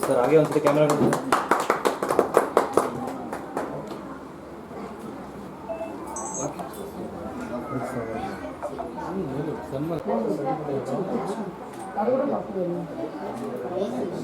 Sir ಹಾಗೆ ಒಂದ್ಸತಿ camera ಹಾಗೆ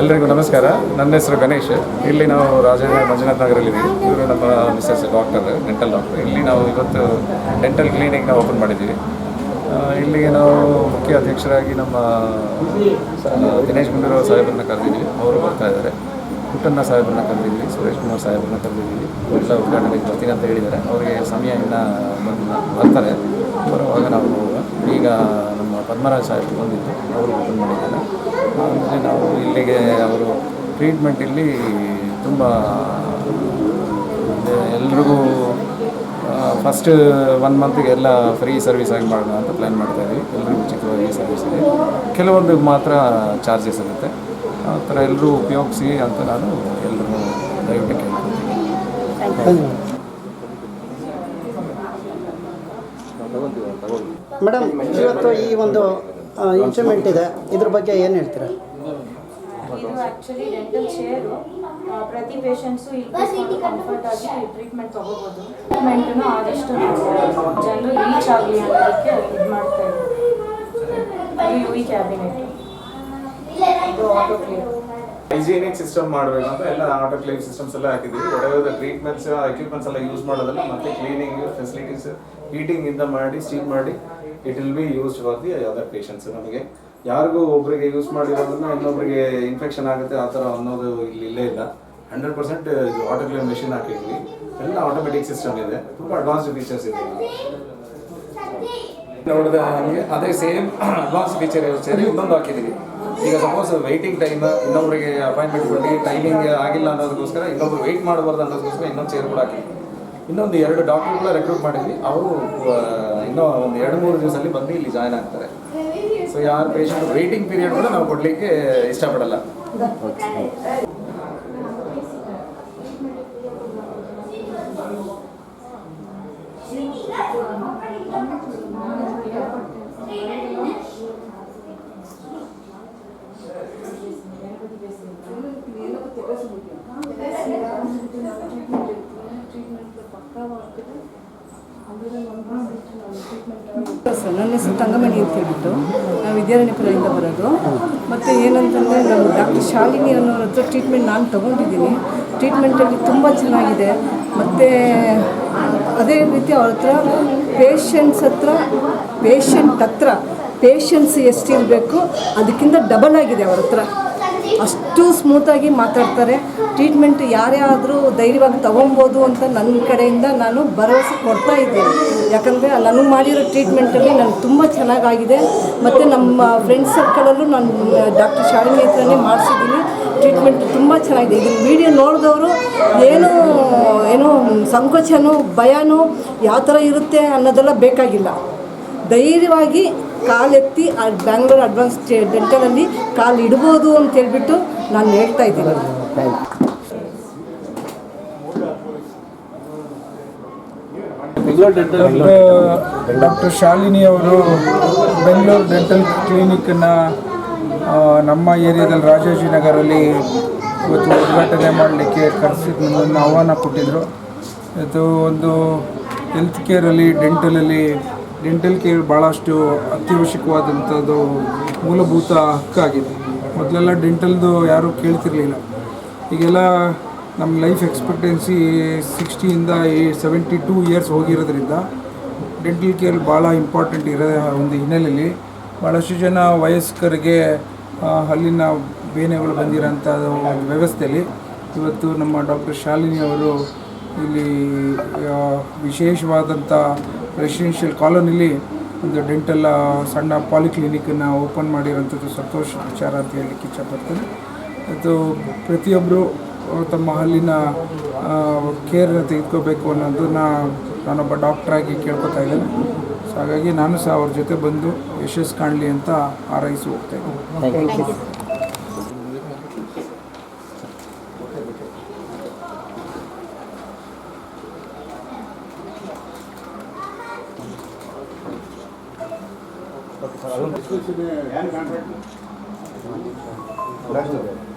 ಎಲ್ರಿಗೂ ನಮಸ್ಕಾರ. ನನ್ನ ಹೆಸರು ಗಣೇಶ್. ಇಲ್ಲಿ ನಾವು ರಾಜೇಂದ್ರ ಮಂಜುನಾಥ್ ನಗರಲ್ಲಿದ್ದೀವಿ ಇವರು ನಮ್ಮ ಮಿಸ್ಸಸ್ ಡಾಕ್ಟರ್, ಡೆಂಟಲ್ ಡಾಕ್ಟರ್. ಇಲ್ಲಿ ನಾವು ಇವತ್ತು ಡೆಂಟಲ್ ಕ್ಲಿನಿಕ್ನ ಓಪನ್ ಮಾಡಿದ್ದೀವಿ. ಇಲ್ಲಿಗೆ ನಾವು ಮುಖ್ಯ ಅಧ್ಯಕ್ಷರಾಗಿ ನಮ್ಮ ದಿನೇಶ್ ಗುಂಡೂರಾವ್ ಸಾಹೇಬರನ್ನ ಕರೆದಿದ್ದೀವಿ. ಅವರು ಬರ್ತಾ ಇದ್ದಾರೆ. ಪುಟ್ಟಣ್ಣ ಸಾಹೇಬರನ್ನ ಕರೆದಿದ್ದೀವಿ. ಸುರೇಶ್ ಕುಮಾರ್ ಸಾಹೇಬರನ್ನ ಕರೆದಿದ್ದೀವಿ. ಎಲ್ಲ ಉದ್ಘಾಟನೆಗೆ ಬರ್ತೀನಿ ಅಂತ ಹೇಳಿದ್ದಾರೆ. ಅವರಿಗೆ ಸಮಯ ಇನ್ನು ಬಂದು ಬರ್ತಾರೆ. ಬರುವಾಗ ನಾವು ಈಗ ನಮ್ಮ ಪದ್ಮರಾಜ್ ಸಾಹೇಬ್ ಬಂದಿದ್ದು. ಅವರು ಓಪನ್ ಮಾಡಿದ್ದಾರೆ. ಆಮೇಲೆ ನಾವು ಇಲ್ಲಿಗೆ ಅವರು ಟ್ರೀಟ್ಮೆಂಟ್ ಇಲ್ಲಿ ತುಂಬ ಎಲ್ರಿಗೂ ಫಸ್ಟ್ ಒನ್ ಮಂತಿಗೆ ಎಲ್ಲ ಫ್ರೀ ಸರ್ವಿಸ್ ಆಗಿ ಮಾಡೋಣ ಅಂತ ಪ್ಲ್ಯಾನ್ ಮಾಡ್ತಾ ಇದ್ವಿ. ಎಲ್ಲರಿಗೂ ಉಚಿತವಾಗಿ ಸರ್ವಿಸ್ ಇದೆ ಕೆಲವೊಂದು ಮಾತ್ರ ಚಾರ್ಜಸ್ ಇರುತ್ತೆ. ಆ ಥರ ಎಲ್ಲರೂ ಉಪಯೋಗಿಸಿ ಅಂತ ನಾನು ಎಲ್ಲರೂ ದಯವಿಟ್ಟು ಕೇಳ್ತೀನಿ ಮೇಡಮ್, ಇವತ್ತು ಈ ಒಂದು ಇನ್ಸ್ಟ್ರೂಮೆಂಟ್ ಇದೆ. ಇದ್ರ ಬಗ್ಗೆ ಏನು ಹೇಳ್ತೀರಾ? ಇದು ಆಕ್ಚುಲಿ ಡೆಂಟಲ್ ಚೇರು ಪ್ರತಿ ಪೇಷಂಟ್ಸು ಇಲ್ಲಿ ಕೂತ್ಕೊಂಡು ಕಂಫರ್ಟ್ ಆಗಿ ಟ್ರೀಟ್ಮೆಂಟ್ ತಗೋಬೋದು. ಟ್ರೀಟ್ಮೆಂಟನ್ನು ಆದಷ್ಟು ನಾವು ಜನರು ರೀಚ್ ಆಗಲಿ ಅನ್ನೋದಕ್ಕೆ ಇದು ಮಾಡ್ತಾ ಇದ್ದೀವಿ ಇದು ಯು ಇ ಕ್ಯಾಬಿನೆಟ್ ಇದು ಆಟೋ ಕ್ಲಿಯರ್ ಹೈಜಿನಿಕ್ ಸಿಸ್ಟಮ್ ಮಾಡಬೇಕು ಅಂತ ಎಲ್ಲ ಆಟೋ ಕ್ಲೀನ್ ಸಿಸ್ಟಮ್ಸ್ ಎಲ್ಲ ಹಾಕಿದ್ದೀವಿ. ಒಡೆದ ಟ್ರೀಟ್ಮೆಂಟ್ಸ್ ಎಕ್ವಿಪ್ಮೆಂಟ್ಸ್ ಎಲ್ಲ ಯೂಸ್ ಮಾಡೋದಲ್ಲ ಮತ್ತೆ ಕ್ಲೀನಿಂಗ್ ಫೆಸಿಲಿಟೀಸ್ ಹೀಟಿಂಗ್ ಇಂದ ಮಾಡಿ ಸ್ಟೀಮ್ ಮಾಡಿ it will be used for the other patients ನಮಗೆ ಯಾರಿಗೂ ಒಬ್ಬರಿಗೆ ಯೂಸ್ ಮಾಡಿರೋದನ್ನ ಇನ್ನೊಬ್ಬರಿಗೆ ಇನ್ಫೆಕ್ಷನ್ ಆಗುತ್ತೆ, ಆ ಥರ ಅನ್ನೋದು ಇಲ್ಲಿ ಇಲ್ಲೇ ಇಲ್ಲ. ಹಂಡ್ರೆಡ್ ಪರ್ಸೆಂಟ್ ಇದು ಆಟೋ ಕ್ಲೀನ್ ಮೆಷಿನ್ ಹಾಕಿದ್ವಿ. ಎಲ್ಲ ಆಟೋಮೆಟಿಕ್ ಸಿಸ್ಟಮ್ ಇದೆ. ತುಂಬ ಅಡ್ವಾನ್ಸ್ಡ್ ಫೀಚರ್ಸ್ ಇದೆ. ನೋಡಿದ ನಮಗೆ ಅದೇ ಸೇಮ್ ಅಡ್ವಾನ್ಸ್ ಫೀಚರ್ ಸೇರಿ ಇನ್ನೊಂದು ಹಾಕಿದ್ದೀವಿ ಈಗ ಸಪೋಸ್ ವೆಯ್ಟಿಂಗ್ ಟೈಮ್ ಇನ್ನೊಬ್ಬರಿಗೆ ಅಪಾಯಿಂಟ್ಮೆಂಟ್ ಕೊಟ್ಟು ಟೈಮಿಂಗ್ ಆಗಿಲ್ಲ ಅನ್ನೋದಕ್ಕೋಸ್ಕರ ಇನ್ನೊಬ್ರು ವೆಯ್ಟ್ ಮಾಡಬಾರ್ದು ಅನ್ನೋದಕ್ಕೋಸ್ಕರ ಇನ್ನೊಂದು ಚೇರ್ ಕೂಡ ಹಾಕಿದ್ವಿ. ಇನ್ನೊಂದು ಎರಡು ಡಾಕ್ಟರ್ಗಳ ಕೂಡ ರೆಕ್ರೂಟ್ ಮಾಡಿದ್ವಿ. ಅವರು ಇನ್ನೂ ಒಂದು ಎರಡು ಮೂರು ದಿವಸದಲ್ಲಿ ಬಂದು ಇಲ್ಲಿ ಜಾಯ್ನ್ ಆಗ್ತಾರೆ. ಸೊ ಯಾರು ಪೇಷಂಟ್ ವೇಟಿಂಗ್ ಪೀರಿಯಡ್ ಕೂಡ ನಾವು ಕೊಡಲಿಕ್ಕೆ ಇಷ್ಟಪಡಲ್ಲ. ಸರ್ ನನ್ನ ಹೆಸರು ತಂಗಮಣಿ ಅಂತ ಹೇಳ್ಬಿಟ್ಟು ನಾವು ವಿದ್ಯಾರಣ್ಯಪುರದಿಂದ ಬರೋದು. ಮತ್ತು ಏನಂತಂದರೆ ನಾವು ಡಾಕ್ಟರ್ ಶಾಲಿನಿ ಅನ್ನೋರ ಹತ್ರ ಟ್ರೀಟ್ಮೆಂಟ್ ನಾನು ತೊಗೊಂಡಿದ್ದೀನಿ. ಟ್ರೀಟ್ಮೆಂಟಲ್ಲಿ ತುಂಬ ಚೆನ್ನಾಗಿದೆ. ಮತ್ತು ಅದೇ ರೀತಿ ಅವ್ರ ಹತ್ರ ಪೇಷಂಟ್ಸ್ ಹತ್ರ ಪೇಷಂಟ್ ಹತ್ರ ಪೇಷನ್ಸ್ ಎಷ್ಟಿರಬೇಕು ಅದಕ್ಕಿಂತ ಡಬಲ್ ಆಗಿದೆ ಅವ್ರ ಹತ್ರ. ಅಷ್ಟು ಸ್ಮೂತಾಗಿ ಮಾತಾಡ್ತಾರೆ. ಟ್ರೀಟ್ಮೆಂಟ್ ಯಾರೇ ಆದರೂ ಧೈರ್ಯವಾಗಿ ತೊಗೊಬೋದು ಅಂತ ನನ್ನ ಕಡೆಯಿಂದ ನಾನು ಭರವಸೆ ಕೊಡ್ತಾ ಇದ್ದೀನಿ. ಯಾಕಂದರೆ ನನಗೆ ಮಾಡಿರೋ ಟ್ರೀಟ್ಮೆಂಟಲ್ಲಿ ನನಗೆ ತುಂಬ ಚೆನ್ನಾಗಾಗಿದೆ. ಮತ್ತು ನಮ್ಮ ಫ್ರೆಂಡ್ಸ್ ಸರ್ಕಲಲ್ಲೂ ನಾನು, ಡಾಕ್ಟರ್ ಶಾಲಿನಿ ಹತ್ರನೇ ಮಾಡಿಸಿದ್ದೀನಿ. ಟ್ರೀಟ್ಮೆಂಟ್ ತುಂಬ ಚೆನ್ನಾಗಿದೆ. ಇದನ್ನು ವೀಡಿಯೋ ನೋಡಿದವರು ಏನೂ, ಏನೋ ಸಂಕೋಚನೋ ಭಯನೋ ಯಾವ ಥರ ಇರುತ್ತೆ ಅನ್ನೋದೆಲ್ಲ ಬೇಕಾಗಿಲ್ಲ. ಧೈರ್ಯವಾಗಿ ಕಾಲೆತ್ತಿ ಆ ಬ್ಯಾಂಗ್ಳೂರ್ ಅಡ್ವಾನ್ಸ್ ಡೆಂಟಲಲ್ಲಿ ಕಾಲು ಇಡ್ಬೋದು ಅಂತ ಹೇಳ್ಬಿಟ್ಟು ನಾನು ಹೇಳ್ತಾ ಇದ್ದೀನಿ. ಡಾಕ್ಟರ್ ಶಾಲಿನಿ ಅವರು ಬೆಂಗಳೂರು ಡೆಂಟಲ್ ಕ್ಲಿನಿಕ್ನ ನಮ್ಮ ಏರಿಯಾದಲ್ಲಿ ರಾಜಾಜಿನಗರಲ್ಲಿ ಇವತ್ತು ಉದ್ಘಾಟನೆ ಮಾಡಲಿಕ್ಕೆ ಕರೆಸಿ ನಮ್ಮನ್ನು ಆಹ್ವಾನ ಕೊಟ್ಟಿದ್ದರು ಇದು ಒಂದು ಹೆಲ್ತ್ ಕೇರಲ್ಲಿ ಡೆಂಟಲಲ್ಲಿ ಡೆಂಟಲ್ ಕೇರ್ ಭಾಳಷ್ಟು ಅತ್ಯವಶ್ಯಕವಾದಂಥದ್ದು ಮೂಲಭೂತ ಹಕ್ಕಾಗಿದೆ. ಮೊದಲೆಲ್ಲ ಡೆಂಟಲ್ದು ಯಾರೂ ಕೇಳ್ತಿರ್ಲಿಲ್ಲ. ಈಗೆಲ್ಲ ನಮ್ಮ ಲೈಫ್ ಎಕ್ಸ್ಪೆಕ್ಟೆನ್ಸಿ ಸಿಕ್ಸ್ಟಿಯಿಂದ ಸೆವೆಂಟಿ ಟೂ ಇಯರ್ಸ್ ಹೋಗಿರೋದ್ರಿಂದ ಡೆಂಟಲ್ ಕೇರ್ ಭಾಳ ಇಂಪಾರ್ಟೆಂಟ್ ಇರೋ ಒಂದು ಹಿನ್ನೆಲೆಯಲ್ಲಿ ಭಾಳಷ್ಟು ಜನ ವಯಸ್ಕರಿಗೆ ಅಲ್ಲಿನ ಬೇನೆಗಳು ಬಂದಿರೋಂಥ ವ್ಯವಸ್ಥೆಯಲ್ಲಿ ಇವತ್ತು ನಮ್ಮ ಡಾಕ್ಟರ್ ಶಾಲಿನಿ ಅವರು ಇಲ್ಲಿ ವಿಶೇಷವಾದಂಥ ರೆಸಿಡೆನ್ಷಿಯಲ್ ಕಾಲೋನಿಲಿ ಒಂದು ಡೆಂಟಲ್ ಸಣ್ಣ ಪಾಲಿಕ್ಲಿನಿಕ್ಕನ್ನು ಓಪನ್ ಮಾಡಿರೋಂಥದ್ದು ಸಂತೋಷ ವಿಚಾರ ಅಂತ ಹೇಳಲಿಕ್ಕೆ ಇಚ್ಛಪಡ್ತೇನೆ. ಅದು ಪ್ರತಿಯೊಬ್ಬರು ತಮ್ಮ ಹಲ್ಲಿನ ಕೇರ್ನ ತೆಗೆದುಕೋಬೇಕು ಅನ್ನೋದನ್ನು ನಾನೊಬ್ಬ ಡಾಕ್ಟ್ರಾಗಿ ಕೇಳ್ಕೊತಾ ಇದ್ದೇನೆ. ಸೊ ಹಾಗಾಗಿ ನಾನು ಸಹ ಅವ್ರ ಜೊತೆ ಬಂದು ಯಶಸ್ಸು ಕಾಣಲಿ ಅಂತ ಆರೈಸಿ ಹೋಗ್ತಾ ಇದ್ದೀನಿ ಸರ್